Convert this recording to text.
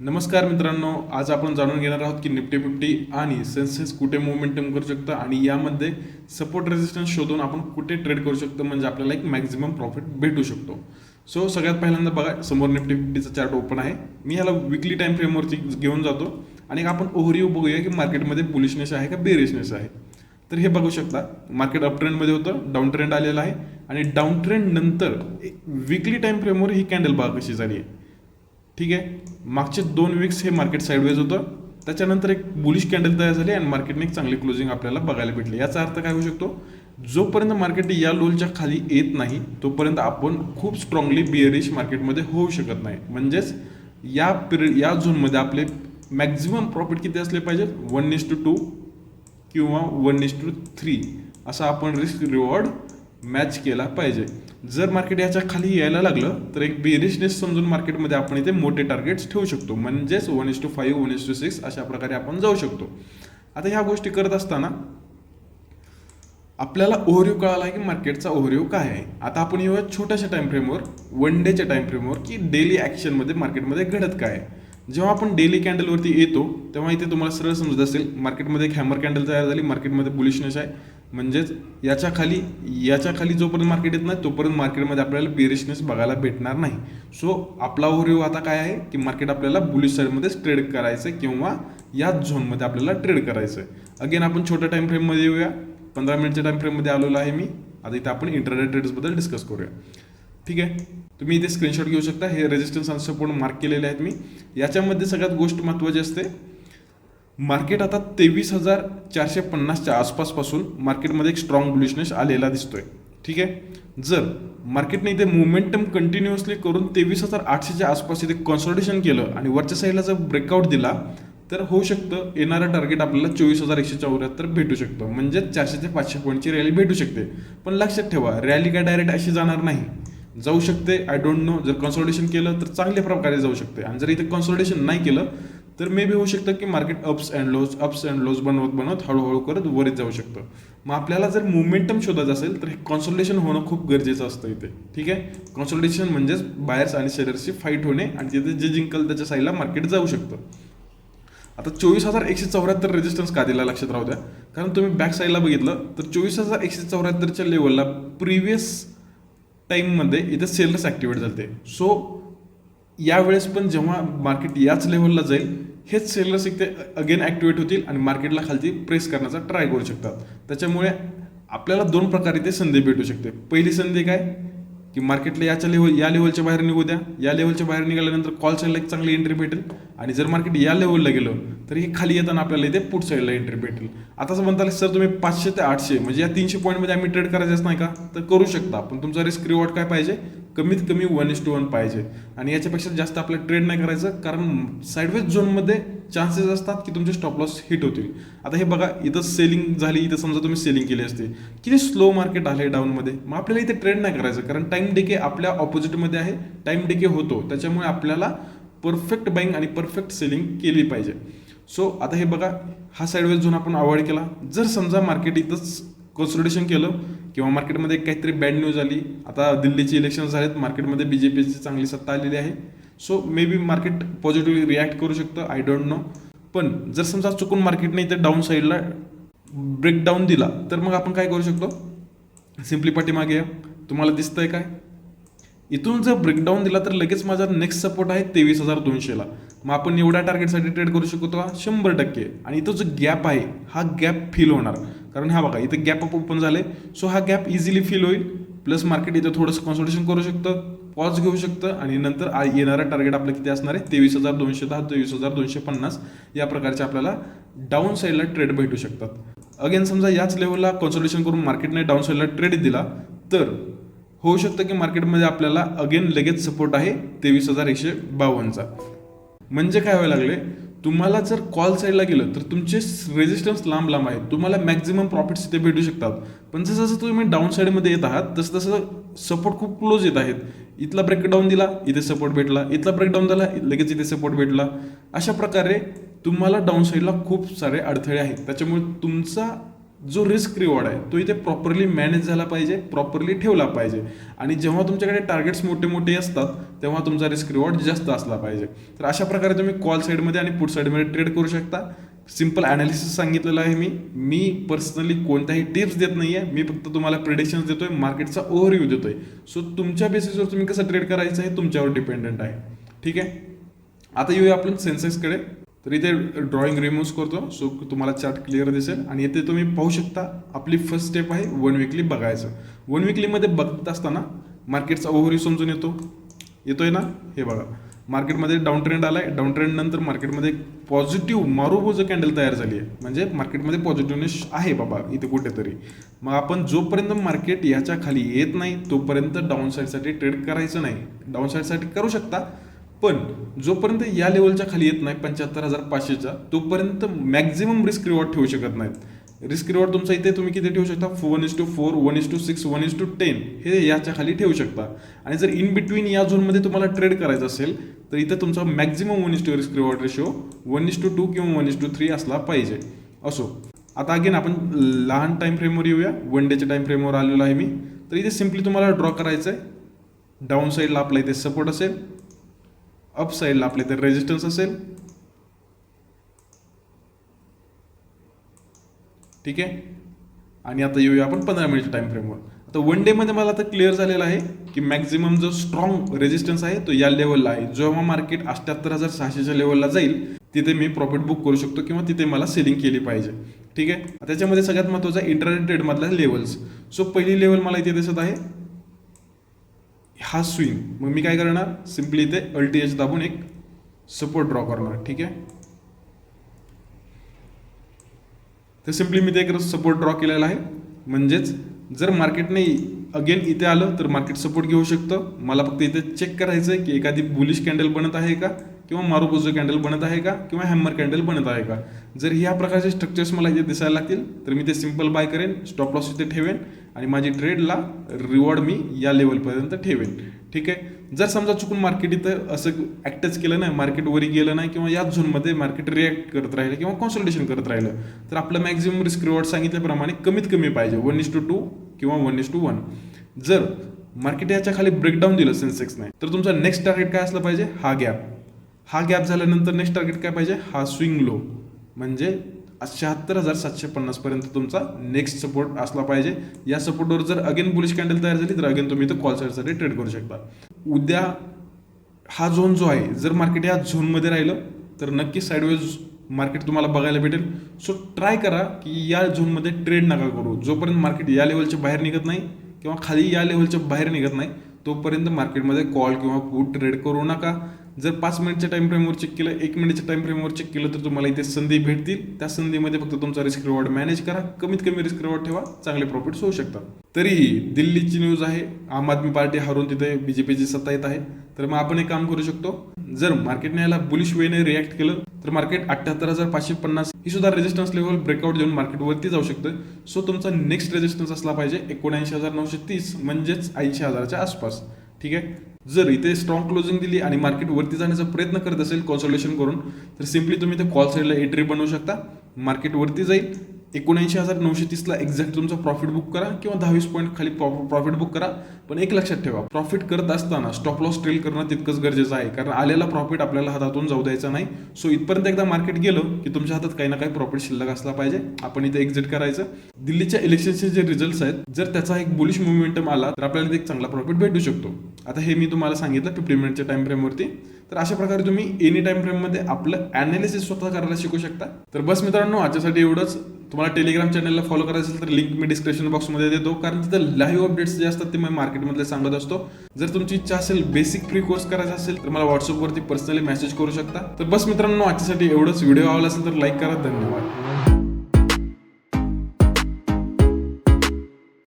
नमस्कार मित्रांनो आज आपण जाणून घेणार आहोत की निफ्टी फिफ्टी आणि सेन्सेस कुठे मुवमेंटम करू शकतं आणि यामध्ये सपोर्ट रेजिस्टन्स शोधून आपण कुठे ट्रेड करू शकतो म्हणजे आपल्याला एक मॅक्झिमम प्रॉफिट भेटू शकतो. सो सगळ्यात पहिल्यांदा बघा समोर निफ्टी फिफ्टीचा चार्ट ओपन आहे. मी ह्याला विकली टाईम फ्रेमवरती घेऊन जातो आणि आपण ओव्हरव्ह्यू बघूया की मार्केटमध्ये बुलिशनेस आहे का बेरिशनेस आहे. तर हे बघू शकता मार्केट अप ट्रेंडमध्ये होतं डाऊन ट्रेंड आलेलं आहे आणि डाऊन ट्रेंड नंतर विकली टाईम फ्रेमवर ही कॅन्डल बघा कशी झाली आहे. ठीक आहे? मागचे दोन वीक्स हे मार्केट साईडवेज होतं. त्याच्यानंतर एक बुलिश कॅन्डल तयार झाली आणि मार्केटने एक चांगली क्लोजिंग आपल्याला बघायला भेटली. याचा अर्थ काय होऊ शकतो? जोपर्यंत मार्केट या लोलच्या खाली येत नाही तोपर्यंत आपण खूप स्ट्रॉंगली बिअरिश मार्केटमध्ये होऊ शकत नाही. म्हणजेच या पिरियड या झोनमध्ये आपले मॅक्झिमम प्रॉफिट किती असले पाहिजेत? वन इस टू टू किंवा वन इस टू थ्री असा आपण रिस्क रिवॉर्ड मॅच केला पाहिजे. जर मार्केट याच्या खाली यायला लागलं तर एक बेरिशनेस समजून मार्केटमध्ये आपण इथे मोठे टार्गेट्स ठेवू शकतो. म्हणजेच one is two five one is two six अशा प्रकारे आपण जाऊ शकतो. आता ह्या गोष्टी करत असताना आपल्याला ओव्हरव्ह्यू कळाला की मार्केटचा ओव्हरव्ह्यू काय आहे. आता आपण येऊया छोट्याशा टाइम फ्रेमवर वन डेच्या टाइम फ्रेमवर की डेली ॲक्शनमध्ये मार्केटमध्ये घडत काय आहे. जेव्हा आपण डेली कॅन्डलवरती येतो तेव्हा इथे तुम्हाला सरळ समजत असेल मार्केटमध्ये एक हॅमर कॅन्डल तयार झाली मार्केटमध्ये बुलिशनेस आहे. म्हणजेच याच्या खाली याच्या खाली जोपर्यंत मार्केट येत नाही तोपर्यंत मार्केटमध्ये आपल्याला बेरिशनेस बघायला भेटणार नाही. सो आपला ओव्हरव्ह्यू आता काय आहे? की मार्केट आपल्याला बुलिश साईडमध्येच ट्रेड करायचं आहे किंवा याच झोनमध्ये आपल्याला ट्रेड करायचं आहे अगेन आपण छोट्या टाइम फ्रेममध्ये येऊया. पंधरा मिनिटच्या टाइम फ्रेममध्ये आलेलो आहे मी. आता इथे आपण इंटरनेट ट्रेड्सबद्दल डिस्कस करूया. ठीक आहे? तुम्ही इथे स्क्रीनशॉट घेऊ शकता. हे रेजिस्टन्स आणि सपोर्ट मार्क केलेले आहेत मी. याच्यामध्ये सगळ्यात गोष्ट महत्त्वाची असते मार्केट आता तेवीस हजार चारशे पन्नासच्या आसपासपासून मार्केटमध्ये एक स्ट्रॉंग बुलिशनेस आलेला दिसतोय. ठीक आहे? जर मार्केटने इथे मोमेंटम कंटिन्युअसली करून तेवीस हजार आठशेच्या आसपास इथे कॉन्सल्टेशन केलं आणि वरच्या साईडला जर ब्रेकआउट दिला तर होऊ शकतं येणारं टार्गेट आपल्याला चोवीस हजार एकशे चौऱ्याहत्तर भेटू शकतं. म्हणजे चारशे ते पाचशे पॉईंटची रॅली भेटू शकते. पण लक्षात ठेवा रॅली काय डायरेक्ट अशी जाणार नाही. जाऊ शकते आय डोंट नो जर कॉन्सल्टेशन केलं तर चांगल्या प्रकारे जाऊ शकते. आणि जर इथे कॉन्सल्टेशन नाही केलं तर मे बी होऊ शकतं की market ups and lows ups and lows बनवत बनवत हळूहळू करत वरच जाऊ शकतं. मग आपल्याला जर मुवमेंटम शोधायचं असेल तर हे कॉन्सल्टेशन होणं खूप गरजेचं असतं इथे. ठीक आहे? कॉन्सल्टेशन म्हणजेच बायर्स आणि शेअर्सची फाईट होणे आणि तिथे जे जिंकल त्याच्या साईडला मार्केट जाऊ शकतं. आता चोवीस हजार एकशे चौऱ्याहत्तर रेजिस्टन्स का दिला लक्षात राहू द्या. कारण तुम्ही बॅक साईडला बघितलं तर चोवीस हजार एकशे चौऱ्याहत्तरच्या लेवलला प्रिव्हियस टाईममध्ये इथे सेलर्स ॲक्टिवेट झाले सो यावेळेस पण जेव्हा मार्केट याच लेवलला जाईल हेच सेलर्स एक ते अगेन ॲक्टिवेट होतील आणि मार्केटला खालती प्रेस करण्याचा ट्राय करू शकतात. त्याच्यामुळे आपल्याला दोन प्रकारे ते संधी भेटू शकते. पहिली संधी काय? की मार्केटला याच्या लेवल या लेवलच्या बाहेर निघू द्या. या लेवलच्या बाहेर निघाल्यानंतर कॉल साईडला एक चांगली एंट्री भेटेल. आणि जर मार्केट या लेवलला गेलं तर हे खाली येताना आपल्याला इथे पुट साईडला एंट्री भेटेल. आता असं सर तुम्ही पाचशे ते आठशे म्हणजे या तीनशे पॉईंटमध्ये आम्ही ट्रेड करायचंच नाही का? तर करू शकता पण तुमचा रिस्क रिवॉर्ड काय पाहिजे? कमीत कमी वन इस टू वन पाहिजे. आणि याच्यापेक्षा जास्त आपल्याला ट्रेड नाही करायचं कारण साईडवेज झोनमध्ये चान्सेस असतात की तुमचे स्टॉप लॉस हिट होतील. आता हे बघा इथं सेलिंग झाली इथं समजा तुम्ही सेलिंग केली असते. किती स्लो मार्केट आले डाऊनमध्ये मग आपल्याला इथे ट्रेड नाही करायचं कारण टाईम डेके आपल्या ऑपोजिटमध्ये आहे. टाईम डेके होतो. त्याच्यामुळे आपल्याला परफेक्ट बाईंग आणि परफेक्ट सेलिंग केली पाहिजे. सो आता हे बघा हा साईडवेज झोन आपण अवॉइड केला. जर समजा मार्केट इथंच कन्सल्टेशन केलं किंवा मार्केटमध्ये काहीतरी बॅड न्यूज आली. आता दिल्लीचे इलेक्शन झालेत मार्केटमध्ये बी जे पीची चांगली सत्ता आलेली आहे. So maybe market positively react करू शकतं आय डोंट नो पण जर समजा चुकून मार्केटने इथे डाऊन साईडला ब्रेकडाऊन दिला तर मग आपण काय करू शकतो? सिम्पली पाठीमागे या. तुम्हाला दिसतंय काय? इथून जर ब्रेकडाऊन दिला तर लगेच माझा नेक्स्ट सपोर्ट आहे तेवीस हजार दोनशेला. मग आपण एवढ्या टार्गेटसाठी ट्रेड करू शकतो का? शंभर टक्के. आणि इथं जो गॅप आहे हा गॅप फील होणार. कारण हा बघा इथं गॅप अप ओपन झाले सो हा गॅप इझिली फील होईल. प्लस मार्केट इथं थोडंसं कॉन्सल्टेशन करू शकतं पॉज घेऊ शकतं आणि नंतर येणारा येणारं टार्गेट आपलं किती असणार आहे? तेवीस हजार दोनशे दहा तेवीस हजार दोनशे पन्नास. या प्रकारचे आपल्याला डाऊन साईडला ट्रेड भेटू शकतात. अगेन समजा याच लेवलला कॉन्सल्टेशन करून मार्केटने डाऊन साईडला ट्रेड दिला तर होऊ शकतं की मार्केटमध्ये आपल्याला अगेन लगेच सपोर्ट आहे तेवीस हजार एकशे बावन्नचा. म्हणजे काय व्हायला लागले तुम्हाला जर कॉल साईडला गेलं तर तुमचे रेजिस्टन्स लांब लांब आहेत. तुम्हाला मॅक्झिमम प्रॉफिट्स इथे भेटू शकतात. पण जसं जसं तुम्ही डाऊन साईडमध्ये येत आहात तसं तसं सपोर्ट खूप क्लोज येत आहेत. इथला ब्रेकडाऊन दिला इथे सपोर्ट भेटला. इथला ब्रेकडाऊन दिला लगेच इथे सपोर्ट भेटला. अशा प्रकारे तुम्हाला डाऊन साईडला खूप सारे अडथळे आहेत. त्याच्यामुळे तुमचा जो रिस्क रिवॉर्ड आहे तो इथे प्रॉपरली मॅनेज झाला पाहिजे प्रॉपरली ठेवला पाहिजे. आणि जेव्हा तुमच्याकडे टार्गेट्स मोठे मोठे असतात तेव्हा तुमचा रिस्क रिवॉर्ड जास्त असला पाहिजे. तर अशा प्रकारे तुम्ही कॉल साईडमध्ये आणि पुट साईडमध्ये ट्रेड करू शकता. सिंपल ॲनालिसिस सांगितलेलं आहे मी. मी पर्सनली कोणत्याही टिप्स देत नाही आहे मी फक्त तुम्हाला प्रिडिक्शन्स देतोय मार्केटचा ओव्हरव्ह्यू देतोय. सो तुमच्या बेसिसवर तुम्ही कसं ट्रेड करायचं आहे तुमच्यावर डिपेंडंट आहे. ठीक आहे? आता येऊया आपण सेन्सेक्सकडे तर इथे ड्रॉइंग रिमूव्ह करतो. सो तुम्हाला चार्ट क्लिअर दिसेल. आणि इथे तुम्ही पाहू शकता आपली फर्स्ट स्टेप आहे वन विकली बघायचं. वन वीकलीमध्ये बघत असताना मार्केटचा ओव्हरव्ह्यू समजून येतो. येतोय ना? हे बघा. मार्केटमध्ये डाऊन ट्रेंड आलाय. डाऊन ट्रेंड नंतर मार्केटमध्ये पॉझिटिव्ह मारुबोज कॅन्डल तयार झाली आहे म्हणजे मार्केटमध्ये पॉझिटिव्हनेस आहे बाबा इथे कुठेतरी. मग आपण जोपर्यंत मार्केट याच्या खाली येत नाही तोपर्यंत डाऊन साईडसाठी ट्रेड करायचं नाही. डाऊन साईडसाठी करू शकता पण जोपर्यंत या लेवलच्या खाली येत नाही पंच्याहत्तर हजार पाचशेच्या तोपर्यंत मॅक्झिमम रिस्क रिवॉर्ड ठेवू शकत नाहीत. रिस्क रिवॉर्ड तुमचा इथे तुम्ही किती ठेवू शकता? One is two four one is two six one is two ten हे याच्या खाली ठेवू शकता. आणि जर इन बिटवीन या झोनमध्ये तुम्हाला ट्रेड करायचं असेल तर इथं तुमचा maximum one is two risk reward ratio one is two two किंवा वन इज टू थ्री असला पाहिजे. असो. आता अगेन आपण लहान टाईम फ्रेमवर येऊया. वन डेच्या टाईम फ्रेमवर आलेलो आहे मी. तर इथे सिम्पली तुम्हाला ड्रॉ करायचं आहे डाऊन साईडला आपला इथे सपोर्ट असेल. अप साईडला आपल्या इथे रेजिस्टन्स असेल. ठीक आहे? आणि आता येऊया आपण पंधरा मिनिटच्या टाइम फ्रेमवर आता वन डेमध्ये मला आता क्लिअर झालेलं आहे की मॅक्झिमम जो स्ट्रॉंग रेजिस्टन्स आहे तो या लेवलला आहे. जेव्हा मार्केट अठ्ठ्याहत्तर हजार सहाशेच्या लेवलला जाईल तिथे मी प्रॉफिट बुक करू शकतो किंवा तिथे मला सेलिंग केली पाहिजे. ठीक आहे? त्याच्यामध्ये सगळ्यात महत्त्वाचा इंटरनेट ट्रेडमधला लेवल्स सो पहिली लेवल मला इथे दिसत आहे. हा स्विंग मग मी काय करणार? सिम्पली इथे अल्टी एच दाबून एक सपोर्ट ड्रॉ करणार ठीक आहे? तर सिम्पली मी ते एक सपोर्ट ड्रॉ केलेला आहे. म्हणजेच जर मार्केटने अगेन इथे आलं तर मार्केट सपोर्ट घेऊ शकतं. मला फक्त इथे चेक करायचं आहे की एखादी बुलिश कॅन्डल बनत आहे का? किंवा मारुबोजो कॅन्डल बनत आहे का? किंवा हॅमर कॅन्डल बनत आहे का? जर ह्या प्रकारचे स्ट्रक्चर्स मला इथे दिसायला लागतील तर मी ते सिंपल बाय करेन स्टॉप लॉस इथे ठेवेन. आणि माझी ट्रेडला रिवॉर्ड मी या लेवलपर्यंत ठेवेन. ठीक आहे? जर समजा चुकून मार्केट इथं असं ॲक्टच केलं नाही मार्केट वरी गेलं नाही किंवा याच झोनमध्ये मार्केट रिॲक्ट करत राहिलं किंवा कॉन्सल्टेशन करत राहिलं तर आपलं मॅक्झिमम रिस्क रिवॉर्ड सांगितल्याप्रमाणे कमीत कमी पाहिजे. वन इज टू टू किंवा वन इज टू वन जर मार्केट याच्या खाली ब्रेकडाऊन दिलं सेन्सेक्सने तर तुमचा नेक्स्ट टार्गेट काय असलं पाहिजे? हा गॅप हा गॅप झाल्यानंतर नेक्स्ट टार्गेट काय पाहिजे? हा स्विंग लो म्हणजे शहात्तर हजार सातशे पन्नासपर्यंत तुमचा नेक्स्ट सपोर्ट असला पाहिजे. या सपोर्टवर जर अगेन बुलिश कॅन्डल तयार झाली तर अगेन तुम्ही इथं कॉल साईडसाठी ट्रेड करू शकता. उद्या हा झोन जो आहे जर मार्केट या झोनमध्ये राहिलं तर नक्की साईडवेज मार्केट तुम्हाला बघायला भेटेल. सो ट्राय करा की या झोनमध्ये ट्रेड नका करू. जोपर्यंत मार्केट या लेवलच्या बाहेर निघत नाही किंवा खाली या लेवलच्या बाहेर निघत नाही तोपर्यंत मार्केटमध्ये कॉल किंवा पुट ट्रेड करू नका. जर पाच मिनिटच्या टाइम फ्रेमवर चेक केलं एक मिनिटच्या टाइम फ्रेमवर चेक केलं तर तुम्हाला इथे संधी भेटतील. त्या संधीमध्ये फक्त तुमचा रिस्क रिवॉर्ड मॅनेज करा. कमीत कमी रिस्क रिवॉर्ड ठेवा. चांगले प्रॉफिट्स होऊ शकतात. तरीही दिल्लीची न्यूज आहे. आम आदमी पार्टी हारून तिथे बीजेपीची सत्ता येत आहे. तर मग आपण एक काम करू शकतो. जर मार्केटने याला बुलिश वेने रिॲक्ट केलं तर मार्केट अठ्ठ्याहत्तर हजार पाचशे पन्नास ही सुद्धा रेजिस्टन्स लेवल ब्रेकआउट देऊन मार्केटवरती जाऊ शकतं सो तुमचा नेक्स्ट रेजिस्टन्स असला पाहिजे एकोणऐंशी हजार नऊशे तीस म्हणजेच ऐंशी हजाराच्या आसपास. ठीक आहे? जर इथे स्ट्रॉंग क्लोजिंग दिली आणि मार्केट वरती जाण्याचा प्रयत्न करत असेल कॉन्सोलेशन करून तर सिम्पली तुम्ही ते कॉल साईडला एंट्री बनवू शकता. मार्केट वरती जाईल. एकोणऐंशी हजार नऊशे तीसला एक्झॅक्ट तुमचा प्रॉफिट बुक करा किंवा दहावीस पॉईंट खाली प्रॉफिट बुक करा. पण एक लक्षात ठेवा प्रॉफिट करत असताना स्टॉप लॉस ट्रेल करणं तितकंच गरजेचं आहे. कारण आलेला प्रॉफिट आपल्याला हातातून जाऊ द्यायचा नाही. सो इथपर्यंत एकदा मार्केट गेलं की तुमच्या हातात काही ना काही प्रॉफिट शिल्लक असला पाहिजे. आपण इथे एक्झिट करायचं. दिल्लीच्या इलेक्शनचे जे रिझल्ट आहेत जर त्याचा एक बुलिश मुवमेंटम आला तर आपल्याला एक चांगला प्रॉफिट भेटू शकतो. आता हे मी तुम्हाला सांगितलं फिफ्टी मिनिटच्या टाइम फ्रेमवरती तर अशा प्रकारे तुम्ही एनी टाइम फ्रेममध्ये आपलं अनालिसिस स्वतः करायला शिकू शकता. तर बस मित्रांनो आजच्यासाठी एवढंच. तुम्हाला टेलिग्राम चॅनलला फॉलो करायचं असेल तर लिंक मी डिस्क्रिप्शन बॉक्समध्ये देतो. कारण तिथं लाईव्ह अपडेट्स जे असतात ते मी मार्केटमधले सांगत असतो. जर तुमची इच्छा असेल बेसिक फ्री कोर्स करायचा असेल तर मला व्हॉट्सअपवरती पर्सनली मेसेज करू शकता. तर बस मित्रांनो आजच्यासाठी एवढंच. व्हिडिओ आवडला असेल तर लाईक करा. धन्यवाद.